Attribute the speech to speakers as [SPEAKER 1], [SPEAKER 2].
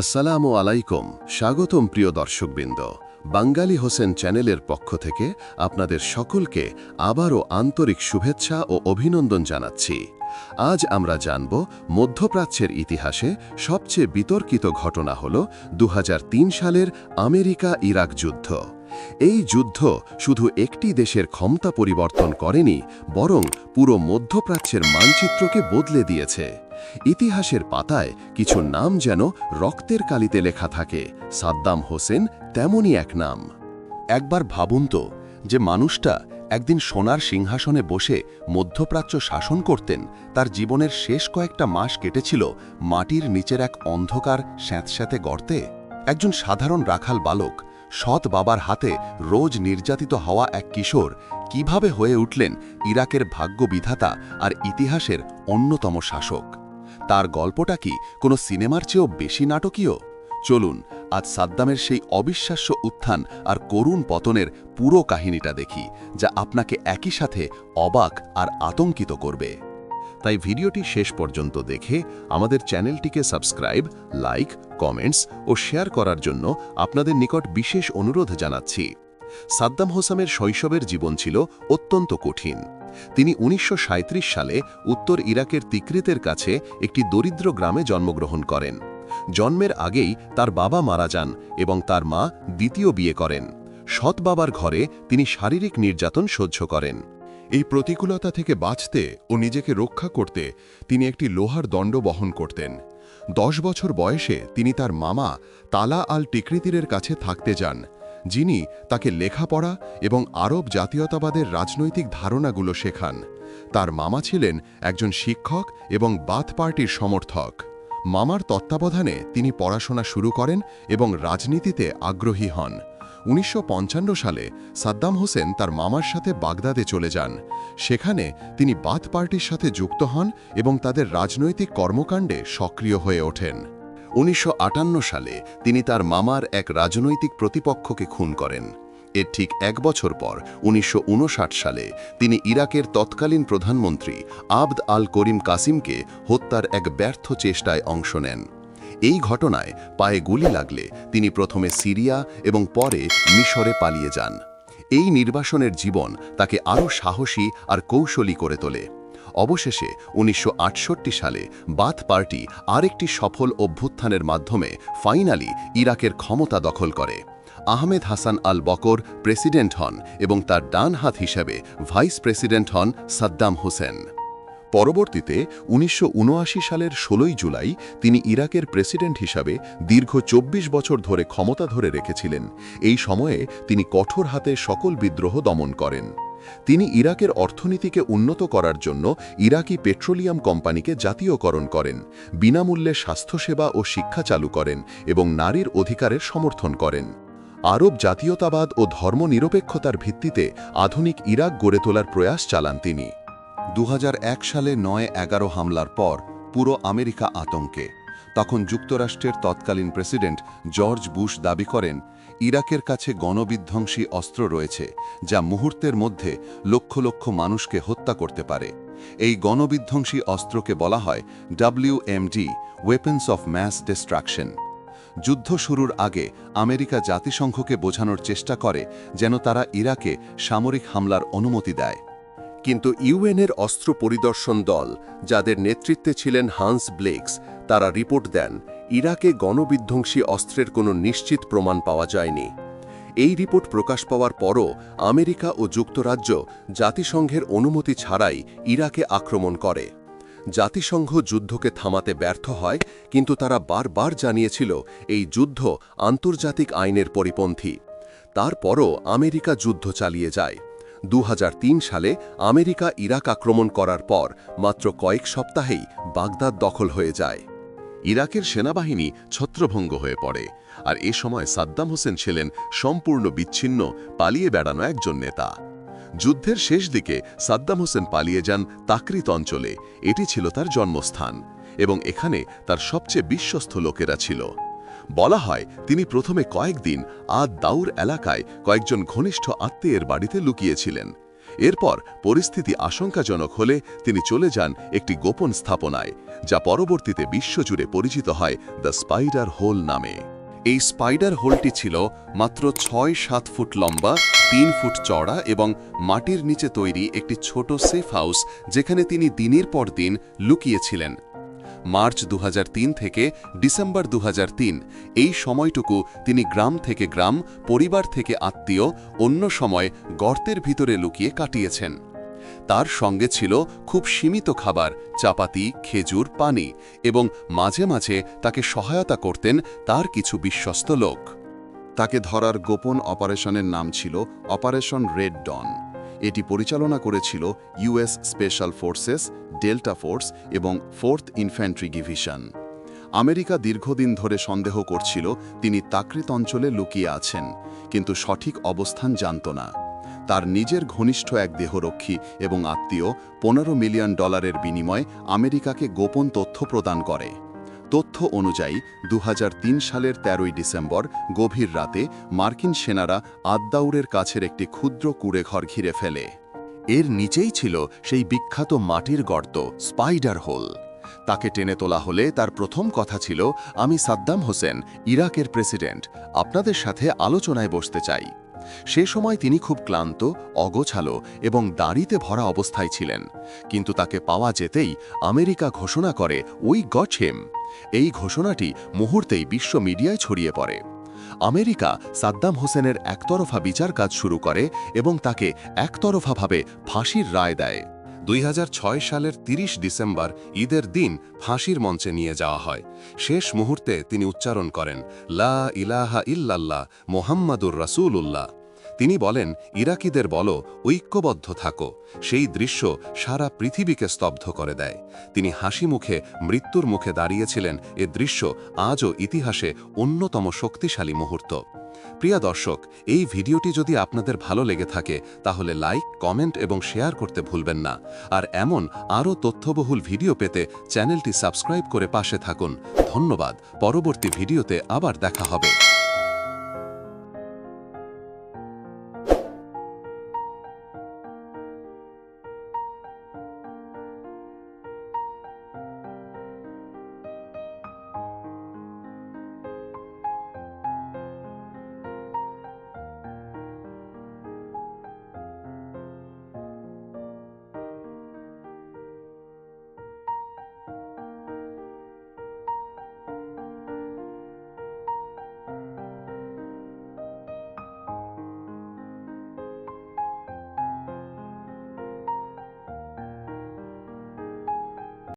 [SPEAKER 1] আসসালামু আলাইকুম, স্বাগতম প্রিয় দর্শকবৃন্দ। বাঙ্গালি হোসেন চ্যানেলের পক্ষ থেকে আপনাদের সকলকে আবারও আন্তরিক শুভেচ্ছা ও অভিনন্দন জানাচ্ছি। আজ আমরা জানব মধ্যপ্রাচ্যের ইতিহাসে সবচেয়ে বিতর্কিত ঘটনা হল দু হাজার তিন সালের আমেরিকা ইরাক যুদ্ধ। এই যুদ্ধ শুধু একটি দেশের ক্ষমতা পরিবর্তন করেনি, বরং পুরো মধ্যপ্রাচ্যের মানচিত্রকে বদলে দিয়েছে। ইতিহাসের পাতায় কিছু নাম যেন রক্তের কালিতে লেখা থাকে। সাদ্দাম হোসেন তেমনই এক নাম। একবার ভাবুন তো, যে মানুষটা একদিন সোনার সিংহাসনে বসে মধ্যপ্রাচ্য শাসন করতেন, তার জীবনের শেষ কয়েকটা মাস কেটেছিল মাটির নিচের এক অন্ধকার স্যাঁতস্যাঁতে গর্তে। একজন সাধারণ রাখাল বালক, সৎ বাবার হাতে রোজ নির্যাতিত হওয়া এক কিশোর, কীভাবে হয়ে উঠলেন ইরাকের ভাগ্য বিধাতা আর ইতিহাসের অন্যতম শাসক? তার গল্পটা কি কোনো সিনেমার চেয়েও বেশি নাটকীয়? চলুন, আজ সাদ্দামের সেই অবিশ্বাস্য উত্থান আর করুণ পতনের পুরো কাহিনীটা দেখি, যা আপনাকে একই সাথে অবাক আর আতঙ্কিত করবে। তাই ভিডিওটি শেষ পর্যন্ত দেখে আমাদের চ্যানেলটিকে সাবস্ক্রাইব, লাইক, কমেন্টস ও শেয়ার করার জন্য আপনাদের নিকট বিশেষ অনুরোধ জানাচ্ছি। সাদ্দাম হোসামের শৈশবের জীবন ছিল অত্যন্ত কঠিন। তিনি উনিশশো সালে উত্তর ইরাকের তিকরিতের কাছে একটি দরিদ্র গ্রামে জন্মগ্রহণ করেন। জন্মের আগেই তার বাবা মারা যান এবং তার মা দ্বিতীয় বিয়ে করেন। সৎ বাবার ঘরে তিনি শারীরিক নির্যাতন সহ্য করেন। এই প্রতিকূলতা থেকে বাঁচতে ও নিজেকে রক্ষা করতে তিনি একটি লোহার দণ্ড বহন করতেন। দশ বছর বয়সে তিনি তার মামা তালা আল টিকরিতিরের কাছে থাকতে যান যিনি তাকে লেখাপড়া এবং আরব জাতীয়তাবাদের রাজনৈতিক ধারণাগুলো শেখান। তার মামা ছিলেন একজন শিক্ষক এবং বাথ পার্টির সমর্থক। মামার তত্ত্বাবধানে তিনি পড়াশোনা শুরু করেন এবং রাজনীতিতে আগ্রহী হন। উনিশশো পঞ্চান্ন সালে সাদ্দাম হোসেন তার মামার সাথে বাগদাদে চলে যান। সেখানে তিনি বাথ পার্টির সাথে যুক্ত হন এবং তাদের রাজনৈতিক কর্মকাণ্ডে সক্রিয় হয়ে ওঠেন। উনিশশো আটান্ন সালে তিনি তার মামার এক রাজনৈতিক প্রতিপক্ষকে খুন করেন। এর ঠিক এক বছর পর উনিশশো ঊনষাট সালে তিনি ইরাকের তৎকালীন প্রধানমন্ত্রী আবদ আল করিম কাসিমকে হত্যার এক ব্যর্থ চেষ্টায় অংশ নেন। এই ঘটনায় পায়ে গুলি লাগলে তিনি প্রথমে সিরিয়া এবং পরে মিশরে পালিয়ে যান। এই নির্বাসনের জীবন তাকে আরও সাহসী আর কৌশলী করে তোলে। অবশেষে উনিশশো আটষট্টি সালে বাথ পার্টি আরেকটি সফল অভ্যুত্থানের মাধ্যমে ফাইনালি ইরাকের ক্ষমতা দখল করে। Ahmed Hasan al Bakr president হন এবং তার ডান হাত হিসেবে ভাইস প্রেসিডেন্ট হন সাদ্দাম হোসেন। পরবর্তীতে উনিশশো উনআশি সালের ষোলোই জুলাই তিনি ইরাকের প্রেসিডেন্ট হিসাবে দীর্ঘ ২৪ বছর ধরে ক্ষমতা ধরে রেখেছিলেন। এই সময়ে তিনি কঠোর হাতে সকল বিদ্রোহ দমন করেন। তিনি ইরাকের অর্থনীতিকে উন্নত করার জন্য ইরাকি পেট্রোলিয়াম কোম্পানিকে জাতীয়করণ করেন, বিনামূল্যে স্বাস্থ্যসেবা ও শিক্ষা চালু করেন এবং নারীর অধিকারের সমর্থন করেন। আরব জাতীয়তাবাদ ও ধর্মনিরপেক্ষতার ভিত্তিতে আধুনিক ইরাক গড়ে তোলার প্রয়াস চালান তিনি। দু হাজার এক সালে নয় এগারো হামলার পর পুরো আমেরিকা আতঙ্কে। তখন যুক্তরাষ্ট্রের তৎকালীন প্রেসিডেন্ট জর্জ বুশ দাবি করেন, ইরাকের কাছে গণবিধ্বংসী অস্ত্র রয়েছে যা মুহূর্তের মধ্যে লক্ষ লক্ষ মানুষকে হত্যা করতে পারে। এই গণবিধ্বংসী অস্ত্রকে বলা হয় WMD weapons of mass destruction যুদ্ধ শুরুর আগে আমেরিকা জাতিসংঘকে বোঝানোর চেষ্টা করে যেন তারা ইরাকে সামরিক হামলার অনুমতি দেয়। কিন্তু ইউএনের অস্ত্র পরিদর্শন দল, যাদের নেতৃত্বে ছিলেন হান্স ব্লেক্স, তারা রিপোর্ট দেন, ইরাকে গণবিধ্বংসী অস্ত্রের কোনো নিশ্চিত প্রমাণ পাওয়া যায়নি। এই রিপোর্ট প্রকাশ পাওয়ার পরও আমেরিকা ও যুক্তরাজ্য জাতিসংঘের অনুমতি ছাড়াই ইরাকে আক্রমণ করে। জাতিসংঘ যুদ্ধকে থামাতে ব্যর্থ হয়, কিন্তু তারা বারবার জানিয়েছিল এই যুদ্ধ আন্তর্জাতিক আইনের পরিপন্থী। তারপরও আমেরিকা যুদ্ধ চালিয়ে যায়। দু হাজার তিন সালে আমেরিকা ইরাক আক্রমণ করার পর মাত্র কয়েক সপ্তাহেই বাগদাদ দখল হয়ে যায়। ইরাকের সেনাবাহিনী ছত্রভঙ্গ হয়ে পড়ে আর এ সময় সাদ্দাম হোসেন ছিলেন সম্পূর্ণ বিচ্ছিন্ন, পালিয়ে বেড়ানো একজন নেতা। যুদ্ধের শেষ দিকে সাদ্দাম হোসেন পালিয়ে যান তাকরিত অঞ্চলে, এটি ছিল তার জন্মস্থান এবং এখানে তার সবচেয়ে বিশ্বস্ত লোকেরা ছিল। বলা হয়, তিনি প্রথমে কয়েকদিন আদ দাউর এলাকায় কয়েকজন ঘনিষ্ঠ আত্মীয়ের বাড়িতে লুকিয়েছিলেন। এরপর পরিস্থিতি আশঙ্কাজনক হলে তিনি চলে যান একটি গোপন স্থাপনায়, যা পরবর্তীতে বিশ্বজুড়ে পরিচিত হয় দ্য স্পাইডার হোল নামে। এই স্পাইডার হোলটি ছিল মাত্র ছয় সাত ফুট লম্বা, তিন ফুট চড়া এবং মাটির নিচে তৈরি একটি ছোট সেফ হাউস, যেখানে তিনি দিনের পর দিন লুকিয়েছিলেন। মার্চ দুহাজার তিন থেকে ডিসেম্বর দুহাজার তিন। এই সময়টুকু তিনি গ্রাম থেকে গ্রাম, পরিবার থেকে আত্মীয়, অন্য সময় গর্তের ভিতরে লুকিয়ে কাটিয়েছেন। তার সঙ্গে ছিল খুব সীমিত খাবার, চাপাতি, খেজুর, পানি এবং মাঝে মাঝে তাকে সহায়তা করতেন তার কিছু বিশ্বস্ত লোক।
[SPEAKER 2] তাকে ধরার গোপন অপারেশনের নাম ছিল অপারেশন রেড ডন। এটি পরিচালনা করেছিল US special forces, Delta Force এবং ফোর্থ ইনফ্যান্ট্রি ডিভিশন। আমেরিকা দীর্ঘদিন ধরে সন্দেহ করছিল তিনি তাকৃত অঞ্চলে লুকিয়ে আছেন, কিন্তু সঠিক অবস্থান জানত না। তার নিজের ঘনিষ্ঠ এক দেহরক্ষী এবং আত্মীয় পনেরো মিলিয়ন ডলারের বিনিময়ে আমেরিকাকে গোপন তথ্য প্রদান করে। তথ্য অনুযায়ী দু হাজার তিন সালের তেরোই ডিসেম্বর, গভীর রাতে মার্কিন সেনারা আদ্দাউরের কাছের একটি ক্ষুদ্র কুড়েঘর ঘিরে ফেলে।
[SPEAKER 1] এর নিচেই ছিল সেই বিখ্যাত মাটির গর্ত, স্পাইডার হোল। তাকে টেনে তোলা হলে তার প্রথম কথা ছিল, আমি সাদ্দাম হোসেন, ইরাকের প্রেসিডেন্ট। আপনাদের সাথে আলোচনায় বসতে চাই। সে সময় তিনি খুব ক্লান্ত, অগোছালো এবং দাড়িতে ভরা অবস্থায় ছিলেন। কিন্তু তাকে পাওয়া যেতেই আমেরিকা ঘোষণা করে, ওই গট হেম এই ঘোষণাটি মুহূর্তেই বিশ্ব মিডিয়ায় ছড়িয়ে পড়ে। আমেরিকা সাদ্দাম হোসেনের একতরফা বিচার কাজ শুরু করে এবং তাকে একতরফাভাবে ফাঁসির রায় দেয়। দুই হাজার ছয় সালের ৩০ ডিসেম্বর ঈদের দিন ফাঁসির মঞ্চে নিয়ে যাওয়া হয়। শেষ মুহূর্তে তিনি উচ্চারণ করেন, লা ইলাহা ইল্লাল্লাহ মোহাম্মদুর রাসূলুল্লাহ। তিনি বলেন, ইরাকিদের বলো, ঐক্যবদ্ধ থাকো। সেই দৃশ্য সারা পৃথিবীকে স্তব্ধ করে দেয়। তিনি হাসি মুখে, মৃত্যুর মুখে দাঁড়িয়েছিলেন। এ দৃশ্য আজও ইতিহাসে অন্যতম শক্তিশালী মুহূর্ত। প্রিয় দর্শক, এই ভিডিওটি যদি আপনাদের ভালো লেগে থাকে, তাহলে লাইক, কমেন্ট এবং শেয়ার করতে ভুলবেন না। আর এমন আরও তথ্যবহুল ভিডিও পেতে চ্যানেলটি সাবস্ক্রাইব করে পাশে থাকুন। ধন্যবাদ, পরবর্তী ভিডিওতে আবার দেখা হবে।